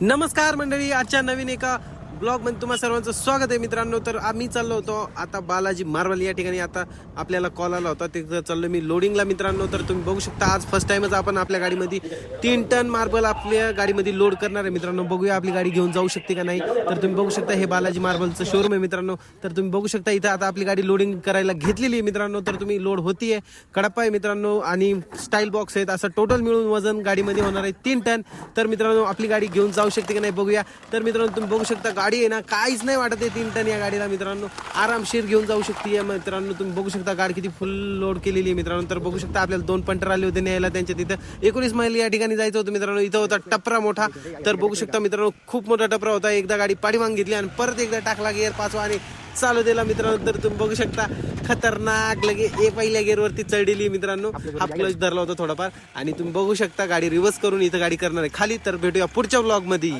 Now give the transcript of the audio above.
नमस्कार मंडळी आजच्या नवीन एका ब्लॉग म्हणजे तुम्हा सर्वांचं स्वागत आहे मित्रांनो. तर आम्ही चाललो होतो आता बालाजी मार्बल या ठिकाणी. आता आपल्याला कॉल आला होता तिथं चाललो मी लोडिंगला मित्रांनो. तर तुम्ही बघू शकता आज फर्स्ट टाइमच आपण आपल्या गाडीमध्ये तीन टन मार्बल आपल्या गाडीमध्ये लोड करणार आहे मित्रांनो. बघूया आपली गाडी घेऊन जाऊ शकते का नाही. तर तुम्ही बघू शकता हे बालाजी मार्बलचं शोरूम आहे मित्रांनो. तर तुम्ही बघू शकता इथं आता आपली गाडी लोडिंग करायला घेतलेली आहे मित्रांनो. तर तुम्ही लोड होतीये कडप्पा आहे मित्रांनो. आणि स्टाईल बॉक्स आहेत. असं टोटल मिळून वजन गाडीमध्ये होणार आहे तीन टन तर मित्रांनो आपली गाडी घेऊन जाऊ शकते का नाही बघूया. तर मित्रांनो तुम्ही बघू शकता गाडी आहे ना काहीच नाही वाटत आहे तीन टन या गाडीला मित्रांनो. आरामशीर घेऊन जाऊ शकते या मित्रांनो. तुम्ही बघू शकता गाडी किती फुल लोड केलेली आहे मित्रांनो. तर बघू शकता आपल्याला दोन पंटर आले होते न्यायला त्यांच्या तिथं. एकोणीस मैल या ठिकाणी जायचं होतं मित्रांनो. इथं होता टपरा मोठा. तर बघू शकता मित्रांनो खूप मोठा टपरा होता. एकदा गाडी पाठीमाग घेतली आणि परत एकदा टाकला गेअर पाचवा आणि चालू दिला मित्रांनो. तर तुम्ही बघू शकता खतरनाक लगे ए पहिल्या गेअरवरती चढलेली मित्रांनो. हा क्लच धरला होता थोडाफार. आणि तुम्ही बघू शकता गाडी रिव्हर्स करून इथं गाडी करणार आहे. खाली तर भेटूया पुढच्या ब्लॉगमध्ये